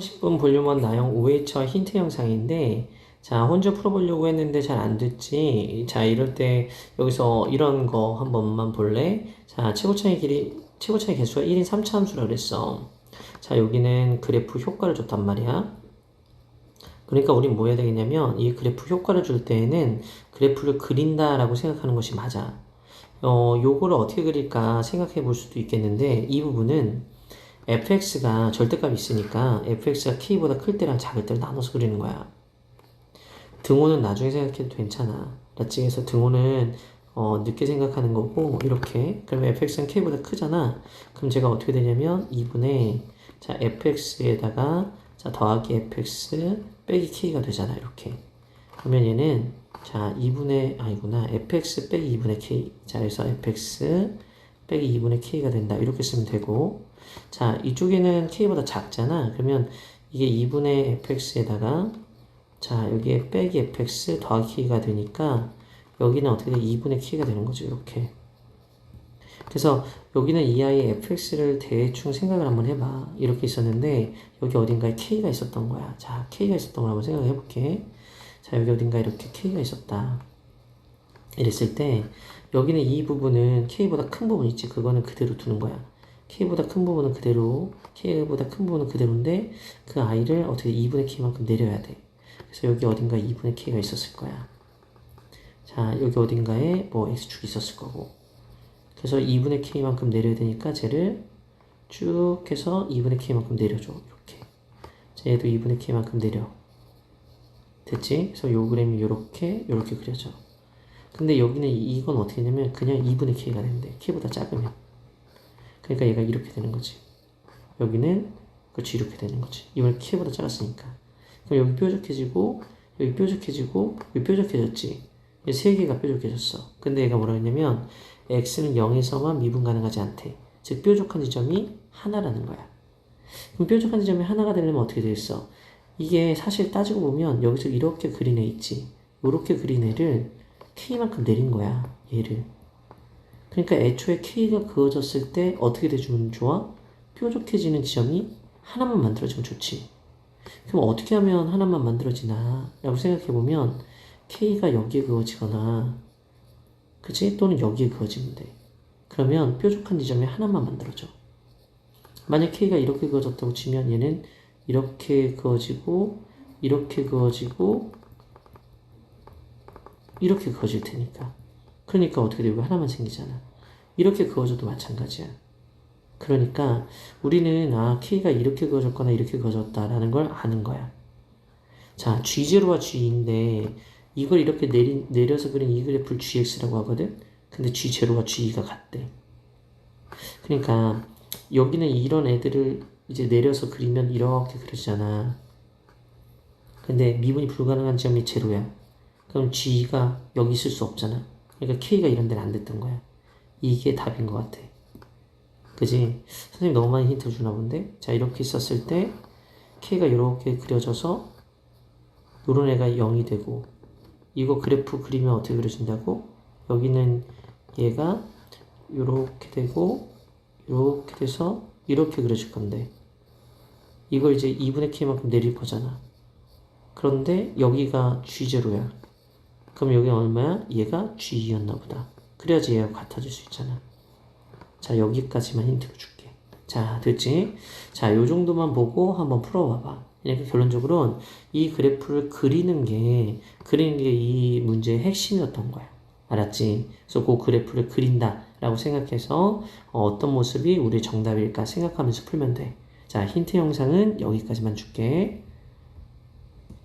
10분 볼륨원 나영 5회차 힌트 영상인데 자 혼자 풀어보려고 했는데 잘 안 됐지. 자 이럴 때 여기서 이런 거 한 번만 볼래? 자 최고차의 길이 최고차의 개수가 1인 3차 함수라 그랬어. 자 여기는 그래프 효과를 줬단 말이야. 그러니까 우린 뭐 해야 되겠냐면 이 그래프 효과를 줄 때에는 그래프를 그린다 라고 생각하는 것이 맞아. 어 요거를 어떻게 그릴까 생각해 볼 수도 있겠는데 이 부분은 fx가 절대값이 있으니까 fx가 k보다 클 때랑 작을 때를 나눠서 그리는 거야. 등호는 나중에 생각해도 괜찮아. 그래서 등호는 어, 늦게 생각하는 거고 이렇게 그러면 fx는 k보다 크잖아. 그럼 제가 어떻게 되냐면 2분의 자 fx에다가 자 더하기 fx 빼기 k가 되잖아 이렇게. 그러면 얘는 자 2분의 아니구나 fx 빼기 2분의 k 자 그래서 fx 빼기 2분의 k가 된다. 이렇게 쓰면 되고. 자 이쪽에는 k보다 작잖아. 그러면 이게 2분의 fx에다가 자 여기에 빼기 fx 더하기 k가 되니까 여기는 어떻게 돼? 2분의 k가 되는 거죠 이렇게. 그래서 여기는 이 아이의 fx를 대충 생각을 한번 해봐. 이렇게 있었는데 여기 어딘가에 k가 있었던 거야. 자 k가 있었던 걸 한번 생각해 볼게. 자 여기 어딘가 이렇게 k가 있었다 이랬을 때 여기는 이 부분은 k보다 큰 부분 있지. 그거는 그대로 두는 거야. K보다 큰 부분은 그대로 k보다 큰 부분은 그대로인데 그 i를 어떻게 2분의 k만큼 내려야 돼. 그래서 여기 어딘가 2분의 k가 있었을 거야. 자 여기 어딘가에 뭐 x축이 있었을 거고. 그래서 2분의 k만큼 내려야 되니까 쟤를 쭉 해서 2분의 k만큼 내려줘. 이렇게. 자 얘도 2분의 k만큼 내려. 됐지? 그래서 요 그램이 요렇게 요렇게 그려져 근데 여기는 이- 이건 어떻게 되냐면 그냥 2분의 k가 되는데 k보다 작으면. 그러니까 얘가 이렇게 되는 거지. 여기는 그렇지 이렇게 되는 거지. 이번에 k보다 작았으니까. 그럼 여기 뾰족해지고 여기 뾰족해지고 여기 뾰족해졌지. 이 세 개가 뾰족해졌어. 근데 얘가 뭐라 했냐면 x는 0에서만 미분 가능하지 않대. 즉 뾰족한 지점이 하나라는 거야. 그럼 뾰족한 지점이 하나가 되려면 어떻게 되겠어? 이게 사실 따지고 보면 여기서 이렇게 그린 애 있지. 이렇게 그린 애를 k만큼 내린 거야 얘를. 그러니까 애초에 k가 그어졌을 때 어떻게 돼주면 좋아? 뾰족해지는 지점이 하나만 만들어지면 좋지. 그럼 어떻게 하면 하나만 만들어지나? 라고 생각해보면 k가 여기에 그어지거나 그치? 또는 여기에 그어지면 돼. 그러면 뾰족한 지점이 하나만 만들어져. 만약 k가 이렇게 그어졌다고 치면 얘는 이렇게 그어지고 이렇게 그어지고 이렇게 그어질 테니까. 그러니까 어떻게 되고 하나만 생기잖아. 이렇게 그어져도 마찬가지야. 그러니까 우리는 아 K가 이렇게 그어졌거나 이렇게 그어졌다라는 걸 아는 거야. 자, G0와 G인데 이걸 이렇게 내리, 내려서 그린 이 그래프를 GX라고 하거든. 근데 G0와 G가 같대. 그러니까 여기는 이런 애들을 이제 내려서 그리면 이렇게 그려지잖아. 근데 미분이 불가능한 지점이 제로야. 그럼 G가 여기 있을 수 없잖아. 그러니까 K가 이런 데는 안 됐던 거야. 이게 답인 것 같아. 그지? 선생님 너무 많이 힌트 주나 본데? 자, 이렇게 있었을 때 K가 이렇게 그려져서 요런 애가 0이 되고 이거 그래프 그리면 어떻게 그려진다고? 여기는 얘가 이렇게 되고 이렇게 돼서 이렇게 그려질 건데 이걸 이제 2분의 K만큼 내릴 거잖아. 그런데 여기가 G0야. 그럼 여기 얼마야? 얘가 G였나 보다. 그래야지 얘가 같아질 수 있잖아. 자, 여기까지만 힌트를 줄게. 자, 됐지? 자, 요 정도만 보고 한번 풀어봐봐. 그러니까 결론적으로는 이 그래프를 그리는 게, 그리는 게 이 문제의 핵심이었던 거야. 알았지? 그래서 그 그래프를 그린다. 라고 생각해서 어, 어떤 모습이 우리 정답일까 생각하면서 풀면 돼. 자, 힌트 영상은 여기까지만 줄게.